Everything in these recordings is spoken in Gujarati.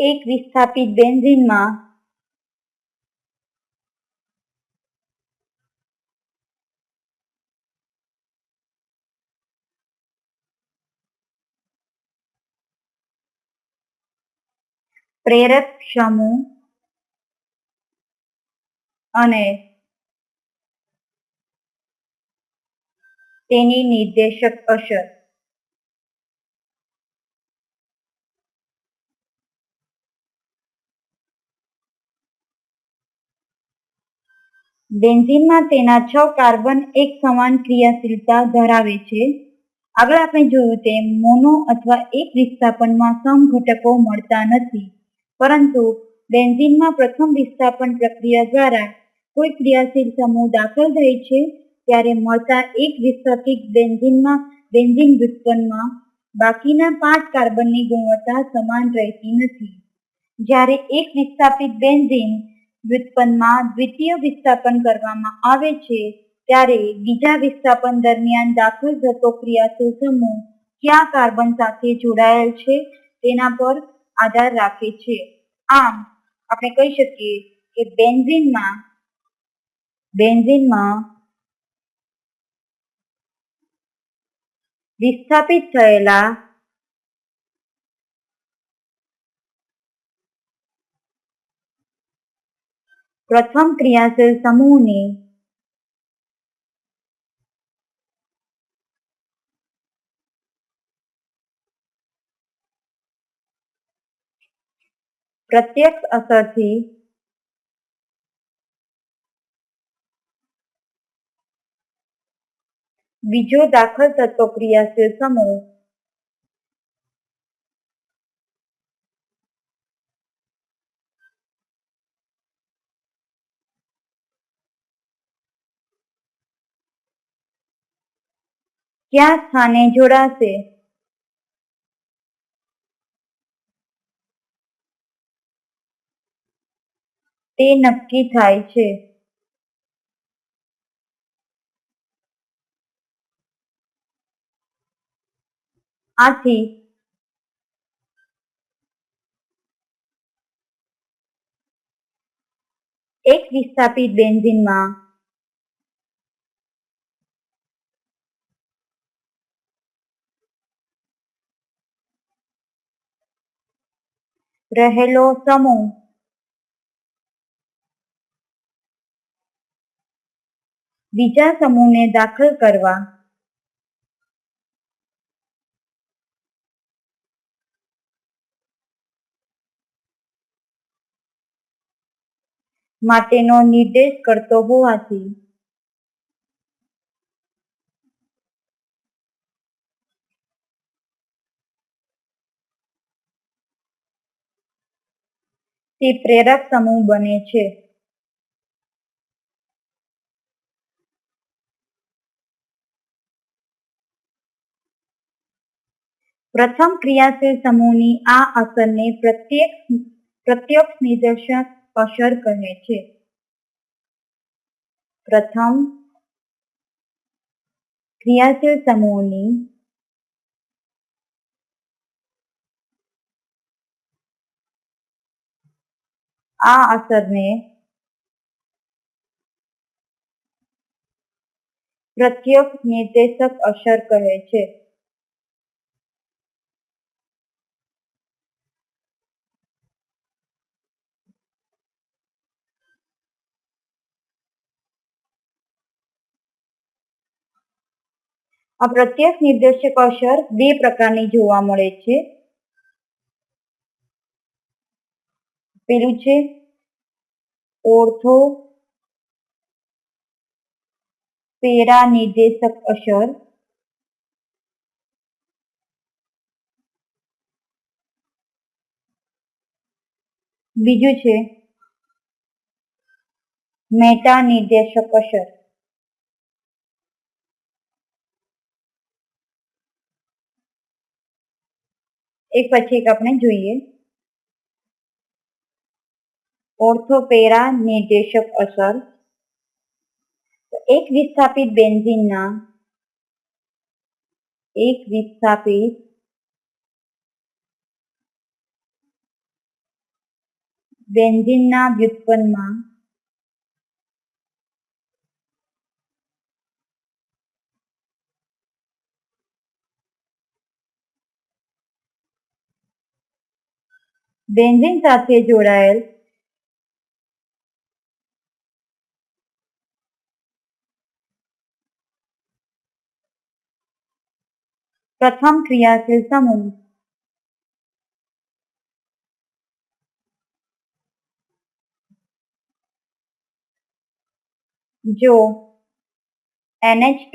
એક વિસ્થાપિત બેન્ઝીનમાં પ્રેરક સમૂહ અને તેની નિર્દેશક અસર. બેન્ઝીનમાં તેના છ કાર્બન એક સમાન ક્રિયાશીલતા ધરાવે છે. આગળ આપણે જોયું તેમ મોનો અથવા એક વિસ્થાપનમાં સમઘટકો મળતા નથી. પરંતુ બેન્ઝીનમાં પ્રથમ વિસ્થાપન પ્રક્રિયા દ્વારા કોઈ ક્રિયાશીલ સમૂહ દાખલ થાય છે, ત્યારે મળતા એક વિસ્થાપિત બેન્ઝીનમાં બેન્ઝીન વ્યુત્પન્નમાં બાકીના પાંચ કાર્બનની ગુણવત્તા સમાન રહેતી નથી. જ્યારે એક વિસ્થાપિત બેન્ઝીન વ્યુત્પન્નમાં દ્વિતીય વિસ્થાપન કરવામાં આવે છે, ત્યારે બીજા વિસ્થાપન દરમિયાન દાખલ થતો ક્રિયાશીલ સમૂહ કયા કાર્બન સાથે જોડાયેલ છે, તેના પર આધાર રાખે છે. આમ, આપણે કહી શકીએ કે બેન્ઝીનમાં બેન્ઝીનમાં વિસ્થાપિત થયેલા પ્રથમ ક્રિયાશીલ સમૂહની પ્રત્યક્ષ અસરથી બીજો દાખલ થતો ક્રિયાશીલ સમૂહ કયા સ્થાને જોડાશે? તે નક્કી થાય છે. આથી એક વિસ્થાપિત બેન્ઝીનમાં રહેલો સમૂહ. બીજા સમૂહને દાખલ કરવા. માટેનો નિર્દેશ કરતો હોવાથી. તે પ્રેરક સમૂહ બને છે. પ્રથમ ક્રિયાશીલ સમૂહની આ અસરને પ્રત્યક્ષ પ્રત્યક્ષ નિદર્શક અસર કહે છે. પ્રથમ ક્રિયાશીલ સમૂહની આ અસરને પ્રત્યક્ષ નિર્દેશક અસર કહે છે. આ પ્રત્યક્ષ નિર્દેશક અસર બે પ્રકારની જોવા મળે છે. પેલું છે ઓર્થો પેરા નિર્દેશક અસર બીજું છે મેટા નિર્દેશક અસર એક પછી એક આપણે જોઈએ ઓર્થોપેરા નિર્દેશક અસર. એક વિસ્થાપિત બેન્ઝીનના એક વિસ્થાપિત બેન્ઝીનના વ્યુત્પન્નમાં બેન્ઝીન સાથે જોડાયેલ પ્રથમ ક્રિયાશીલ સમૂહ જો NH2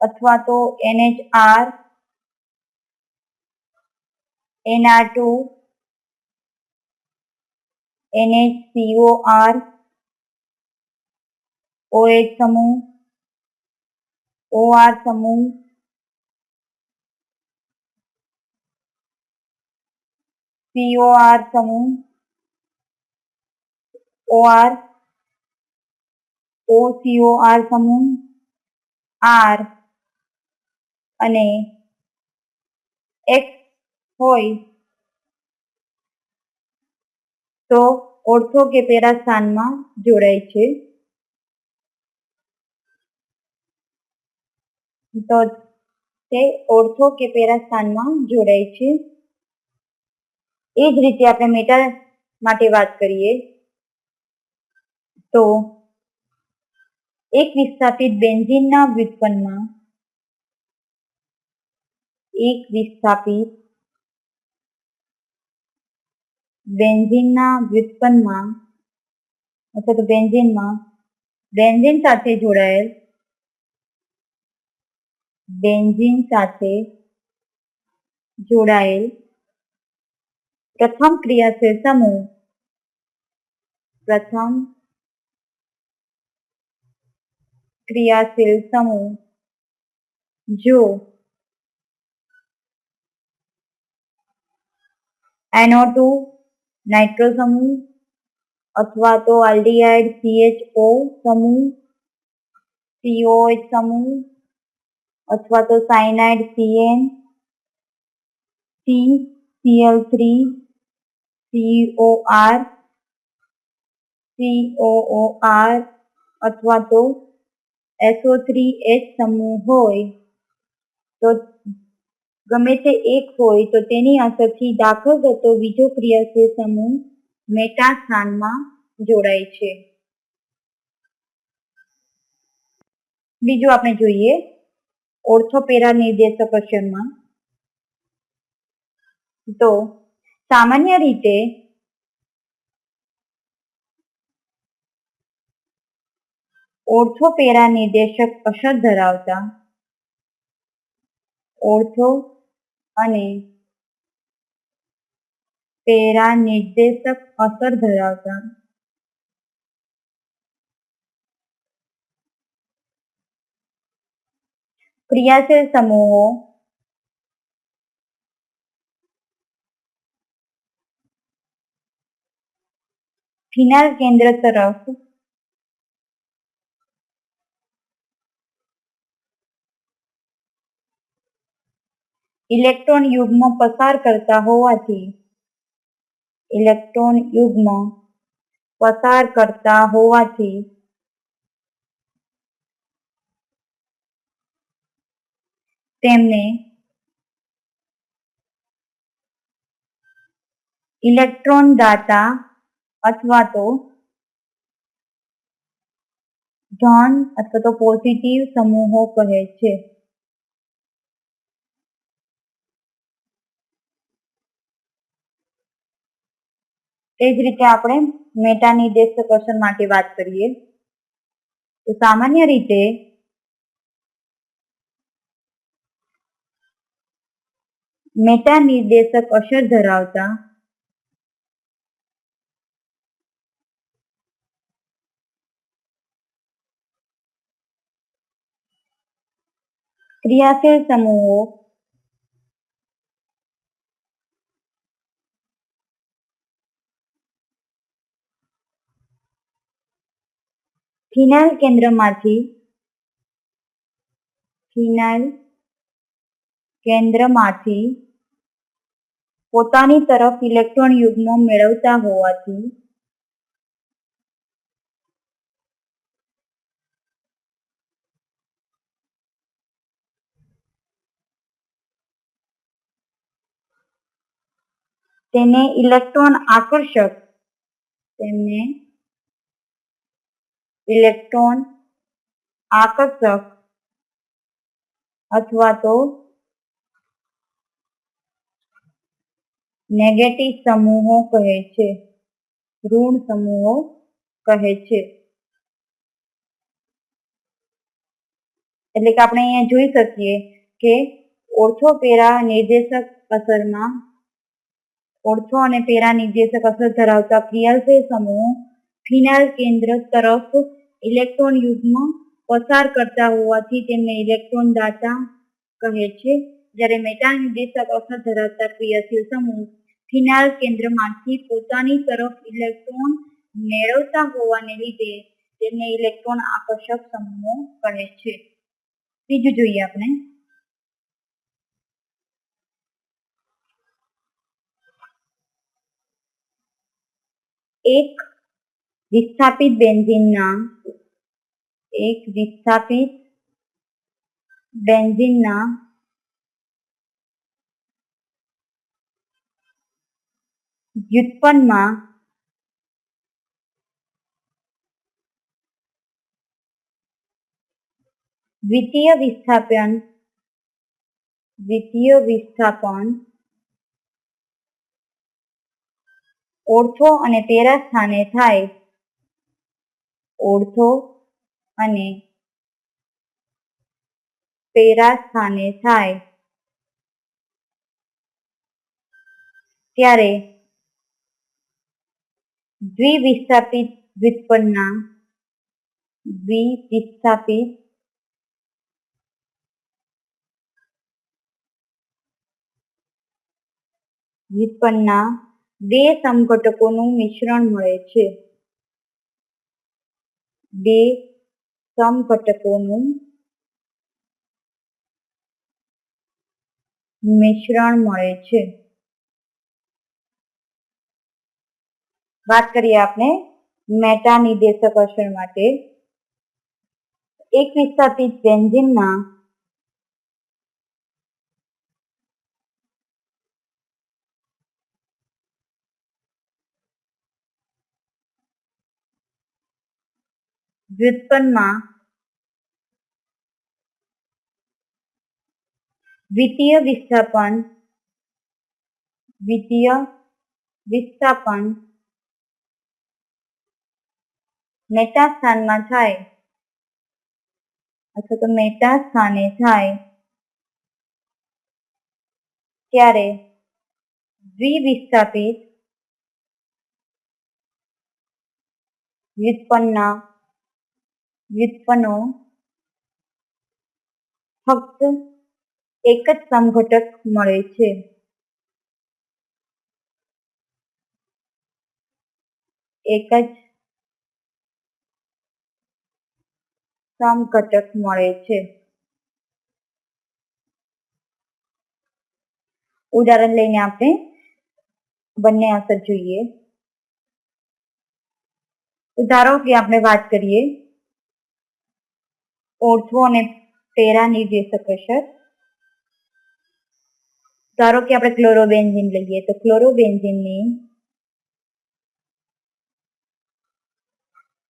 અથવા તો NHR NR2 NHCOR OH સમૂહ OR સમૂહ. COR સમૂહ. OR OCOR સમૂહ. આર અને એક્સ હોય તો ઓર્થો કે પેરા સ્થાનમાં જોડાય છે. તો તે ઓર્થો કે પેરા સ્થાનમાં જોડાય છે. એ જ રીતે આપણે મેટા માટે વાત કરીએ તો એક વિસ્થાપિત બેન્ઝીનના વ્યુત્પન્નમાં એક વિસ્થાપિત બેન્ઝીનના વ્યુત્પન્નમાં અથવા તો બેન્ઝીનમાં બેન્ઝીન સાથે જોડાયેલ બેન્ઝીન સાથે જોડાયેલ પ્રથમ ક્રિયાશીલ સમૂહ પ્રથમ ક્રિયાશીલ સમૂહ જો NO2 નાઇટ્રો સમૂહ અથવા તો આલ્ડીહાઇડ CHO સમૂહ COH સમૂહ અથવા તો cyanide CN CCl3 COR R અથવા તો SO3H સમૂહ હોય તો ગમે તે એક હોય તો તેની અસરથી દાખલ થતો બીજો ક્રિયાશીલ સમૂહ મેટા સ્થાનમાં જોડાય છે. બીજું આપણે જોઈએ ઓર્થોપેરા નિર્દેશક અસરમાં તો સામાન્ય રીતે ઓર્થોપેરા નિર્દેશક અસર ધરાવતા ઓર્થો અને પેરા નિર્દેશક અસર ધરાવતા ક્રિયાશીલ સમૂહો ફિનાલ કેન્દ્ર તરફ ઇલેક્ટ્રોન યુગ્મ પસાર કરતા હોવાથી ઇલેક્ટ્રોન યુગ્મ પસાર કરતા હોવાથી તેમને ઇલેક્ટ્રોન દાતા અથવા તો ધન અથવા તો પોઝિટિવ સમૂહો કહે છે. એ જ રીતે આપણે મેટા નિર્દેશક માટે વાત કરીએ. તો સામાન્ય રીતે મેટા નિર્દેશક અસર ધરાવતા ક્રિયાશીલ સમૂહો ફિનાઇલ કેન્દ્રમાંથી ફિનાઇલ કેન્દ્રમાંથી પોતાની તરફ ઇલેક્ટ્રોન યુગ્મ મેળવતા હોવાથી તેને ઇલેક્ટ્રોન આકર્ષક તેમને ઇલેક્ટ્રોન આકર્ષક અથવા તો નેગેટિવ સમૂહો કહે છે, ઋણ સમૂહો કહે છે. એટલે કે આપણે અહીંયા જોઈ શકીએ કે ઓર્થોપેરા નિર્દેશક અસરમાં ઓર્થો અને પેરા નિર્દેશક અસર ધરાવતા ક્રિયાશીલ સમૂહ ફિનાઇલ કેન્દ્ર તરફ ઇલેક્ટ્રોન યુગ્મ પસાર કરતા હોવાથી તેમને ઇલેક્ટ્રોન દાતા કહે છે. જ્યારે મેટા નિર્દેશક અસર ધરાવતા ક્રિયાશીલ સમૂહ ફિનાઇલ કેન્દ્રમાંથી પોતાની તરફ ઇલેક્ટ્રોન મેળવતા હોવાને લીધે તેમને ઇલેક્ટ્રોન આકર્ષક સમૂહો કહે છે. બીજું જોઈએ આપણે. એક વિસ્થાપિત બેન્ઝિનના એક વિસ્થાપિત બેન્ઝીનના વ્યુત્પન્નમાં દ્વિતીય વિસ્થાપન દ્વિતીય વિસ્થાપન ઓર્થો અને પેરા સ્થાને થાય. ઓર્થો અને પેરા સ્થાને થાય. ત્યારે દ્વિવિસ્થાપિત વ્યુત્પન્નના દ્વિવિસ્થાપિત વ્યુત્પન્નના બે સમઘટકોનું મિશ્રણ મળે છે. બે સમઘટકોનું મિશ્રણ મળે છે. વાત કરીએ આપણે મેટા નિર્દેશક અસર માટે. એક વિસ્થાપિત બેન્ઝીનના વ્યુત્પન્નમાં દ્વિતીય વિસ્થાપન દ્વિતીય વિસ્થાપન મેટા સ્થાનમાં થાય. અથવા તો મેટા સ્થાને થાય. ત્યારે દ્વિવિસ્થાપિત વ્યુત્પન્નના વ્યુત્પન્નો ફક્ત એક જ સમઘટક મળે છે. એક જ સમઘટક મળે છે. ઉદાહરણ લઈને આપણે બંને અસર જોઈએ. ધારો કે આપણે વાત કરીએ ઓર્થો અને પેરા નિર્દેશક અસર ધારો કે આપણે ક્લોરોબેન્ઝિન લઈએ, તો ક્લોરોબેન્ઝિનની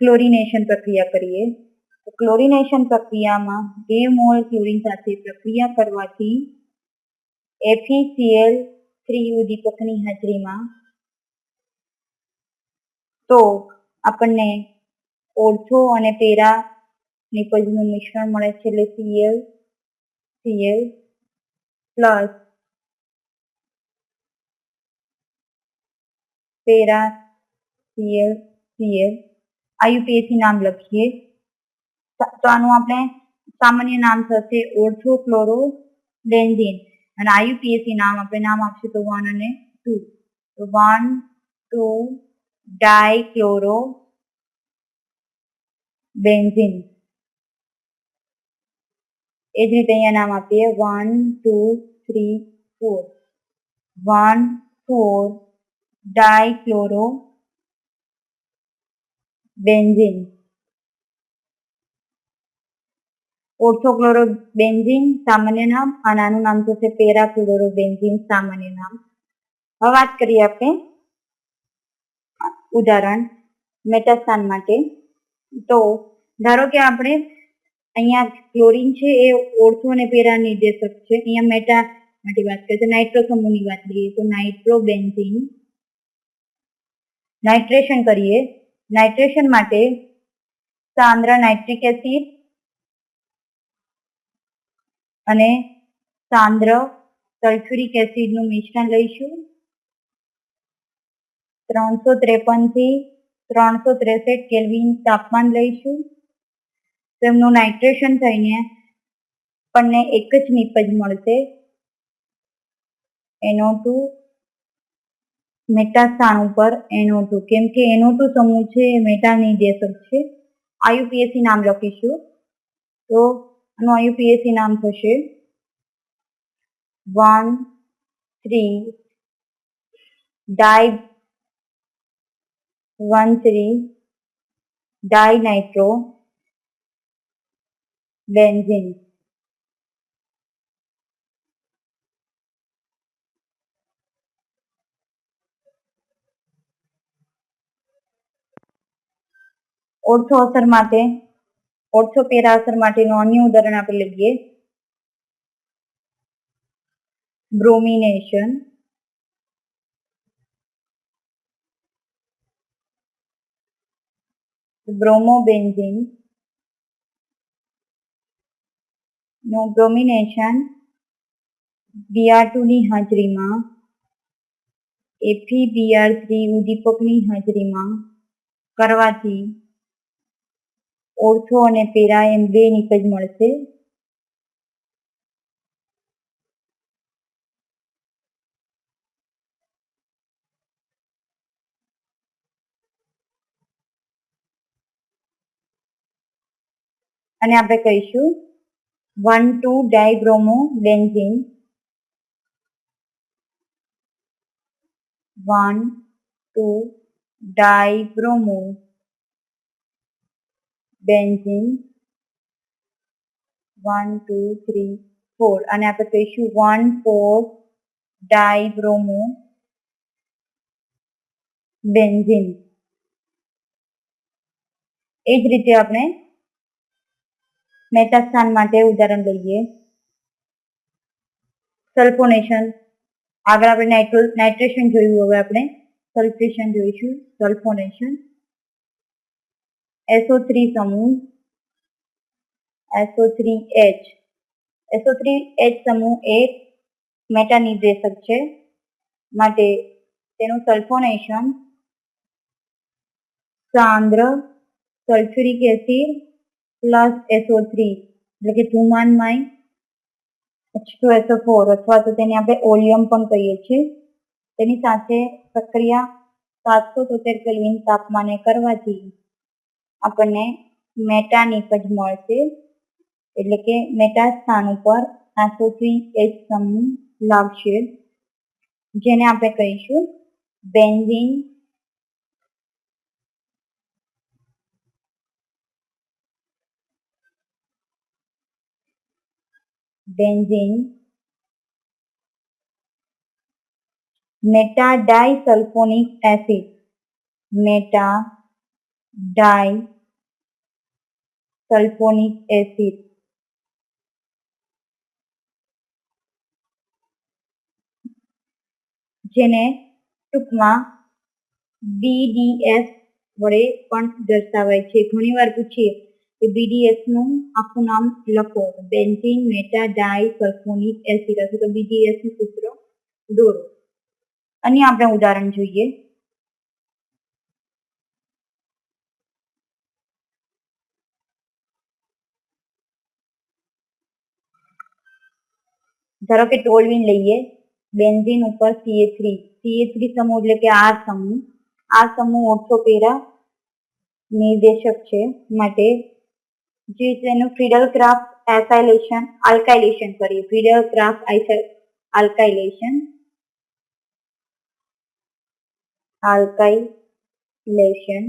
ક્લોરિનેશન પ્રક્રિયા કરીએ. ક્લોરિનેશન પ્રક્રિયામાં બે મોલ ક્લોરીન સાથે પ્રક્રિયા કરવાથી એફીસીએલ થ્રી ઉદીપકની હાજરીમાં. તો આપણને ઓર્થો અને પેરા નિપજનું મિશ્રણ મળે છે, એટલે Cl Cl plus para Cl Cl IUPAC નામ લખીએ. તો આનું આપણે સામાન્ય નામ થશે ઓર્થો ક્લોરો બેન્ઝીન અને આયુપીએસી નામ આપણે નામ આપશું તો વન અને ટુ તો વન ટુ ડાયક્લોરો બેન્ઝીન એ જ રીતે અહીંયા નામ આપીએ. One two three four one four dichloro benzene orthochlorobenzene સામાન્ય નામ અને આનું નામ થશે પેરાક્લોરોબેન્ઝીન સામાન્ય નામ. હવે વાત કરીએ આપણે ઉદાહરણ મેટાસ્થાન માટે. તો ધારો કે આપણે અહીંયા ક્લોરીન છે, એ ઓર્થો અને પેરા નિર્દેશક છે. અહીંયા મેટા માટે વાત કરીએ તો નાઇટ્રો સમૂહની વાત કરીએ તો નાઇટ્રોબેન્ઝીન. નાઇટ્રેશન કરીએ. નાઇટ્રેશન માટે સાંદ્ર નાઇટ્રિક એસિડ અને સાંદ્ર સલ્ફ્યુરિક એસિડનું મિશ્રણ લઈશું. ત્રણસો ત્રેપનથી ત્રણસો ત્રેસઠ કેલ્વિન તાપમાન લઈશું. તેમનું નાઇટ્રેશન થઈને આપણને એક જ નિપજ મળશે. એનો ટુ મેટા સ્થાન ઉપર એનો ટુ. કેમ કે એનો ટુ સમૂહ છે, એ મેટા નિર્દેશક છે. આયુપીએસસી નામ લખીશું. તો આનું આયુપીએસસી નામ થશે one three di one three dinitro benzene ortho અસર માટે ઓર્થો પેરાસર માટેનું અન્ય ઉદાહરણ આપણે લઈએ. બ્રોમિનેશન. બ્રોમોબેન્ઝિન. નું બ્રોમિનેશન. બીઆરની હાજરીમાં. એફી બીઆર થ્રી ઉદ્દીપકની હાજરીમાં. કરવાથી ઓર્થો અને પેરા એમ બે નિકજ મળશે. અને આપણે કહીશું one two dibromo benzene one two dibromo benzene one two three four અને આપણે કહીશું વન ફોર ડાયબ્રોમો બેન્ઝીન એ જ રીતે આપણે મેટાસ્થાન માટે ઉદાહરણ લઈએ. સલ્ફોનેશન આગળ આપણે નાઇટ્રો નાઇટ્રેશન જોયું. હવે આપણે સલ્ફેશન જોઈશું. સલ્ફોનેશન એસો થ્રી સમૂહ SO three H SO three H સમૂહ તેનું sulphonation સાંદ્ર sulphuric acid plus SO three એટલે કે ધુમાનમાય એચ ટુ એસો ફોર અથવા તો તેને આપણે ઓલિયમ પણ કહીએ છીએ. તેની સાથે પ્રક્રિયા સાતસો તોતેર કેલ્વિન તાપમાને કરવાથી આપણને મેટા નિકજ મળશે. એટલે કે મેટા સ્થાન ઉપર એસોથ્રી એચ સમૂહ લાગશે. જેને આપણે કહીશું benzene benzene meta disulphonic acid meta di sulphonic acid. જેને ટૂંકમાં બીડીએસ વડે પણ દર્શાવાય છે. ઘણીવાર પૂછીએ કે બીડીએસનું આખું નામ લખો. Benzene, meta di sulphonic acid. અથવા તો બીડીએસનું સૂત્ર દોરો. અન્ય આપણે ઉદાહરણ જોઈએ. ધારો કે ટોલવીન લઈએ, બેન્ઝીન ઉપર સીએ થ્રી સીએ થ્રી સમૂહ એટલે કે આ સમૂહ. આ સમૂહ ઓર્થોપેરા નિર્દેશક છે માટે જે તેનું ફ્રીડલ ક્રાફ્ટ એસાઇલેશન આલ્કાઇલેશન કરીએ. Friedel Craft alkylation alkylation.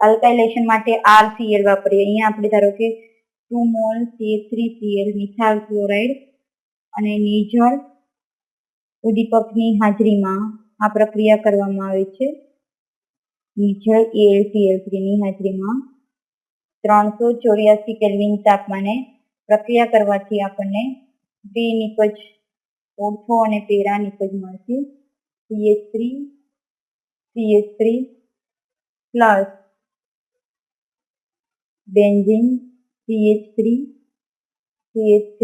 Alkylation માટે આરસીએલ વાપરીએ. અહીંયા આપણે ધારો કે two mall CH3Cl methyl chloride અને નિર્જળ ઉદ્દીપકની હાજરીમાં આ પ્રક્રિયા કરવામાં આવે છે. નિર્જળ AlCl3 થ્રીની હાજરીમાં ત્રણસો ચોર્યાસી કેલ્વિન તાપમાને પ્રક્રિયા કરવાથી આપણને બે નિપજ ઓળખો અને પેરા નિપજ મળશે. CH3 CH3 plus benzene CH3 CH3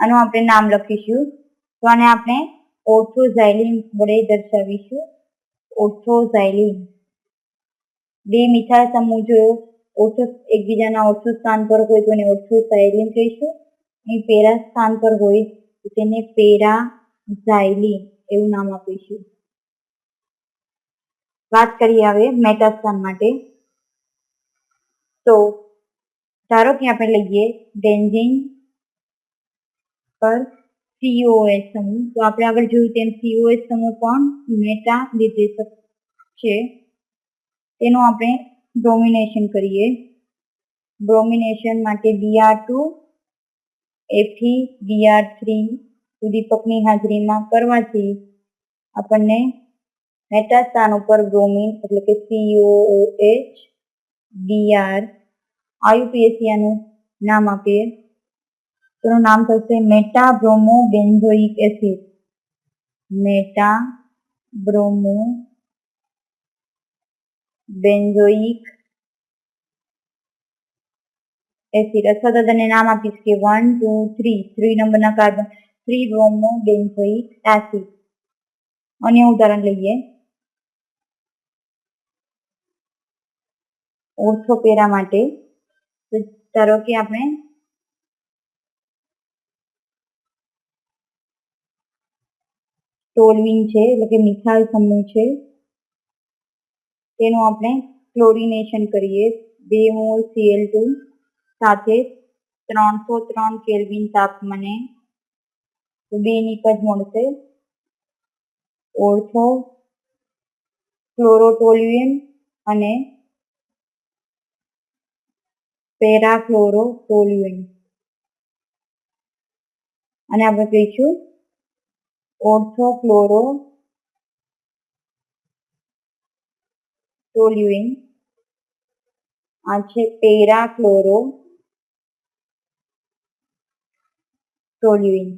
આનું આપણે નામ લખીશું. તો આને આપણે ઓર્થોઝાઇલિન વડે દર્શાવીશું. ઓર્થોઝાઇલિન બે મીઠા સમૂહ જો ઓર્થો એકબીજાના ઓર્થો સ્થાન પર હોય તો એને ઓર્થોઝાઇલિન કહીશું. અને પેરા સ્થાન પર હોય તો તેને પેરાઝાઇલિન એવું નામ આપીશું. વાત કરીએ હવે મેટાસ્થાન માટે. તો ધારો કે આપણે લઈએ બેન્ઝીન પર COS સમૂહ. તો આપણે આગળ જોયું તેમ COS સમૂહ પણ મેટા નિર્દેશક છે. તેનું આપણે ડોમિનેશન કરીએ. ડોમિનેશન માટે Br2 એથી Br3 ઉદીપકની હાજરીમાં કરવાથી આપણને મેટા સ્થાન ઉપર બ્રોમિન એટલે કે COOH Br આયુપીએસી આનું નામ આપીએ. તેનું નામ થશે meta bromo benzoic acid meta bromo benzoic acid અથવા તો તેને નામ આપીશ કે વન ટુ થ્રી થ્રી નંબરના carbon three bromo benzoic acid અન્ય ઉદાહરણ લઈએ ઓર્થોપેરા માટે તો ધારો કે આપણે ટોલવીન છે, એટલે કે મિથાઇલ સમૂહ છે. તેનું આપણે ક્લોરિનેશન કરીએ. બે મોલ સીએલ ટુ સાથે ત્રણસો ત્રણ કેલ્વિન તાપમાને બે નિપજ મળશે. ઓર્થો ક્લોરોટોલ્યુએન અને પેરાક્લોરોટોલ્યુએન. અને આપણે કહીશું. ઓર્થોક્લોરો ટોલ્યુએન આ છે પેરાક્લોરો ટોલ્યુએન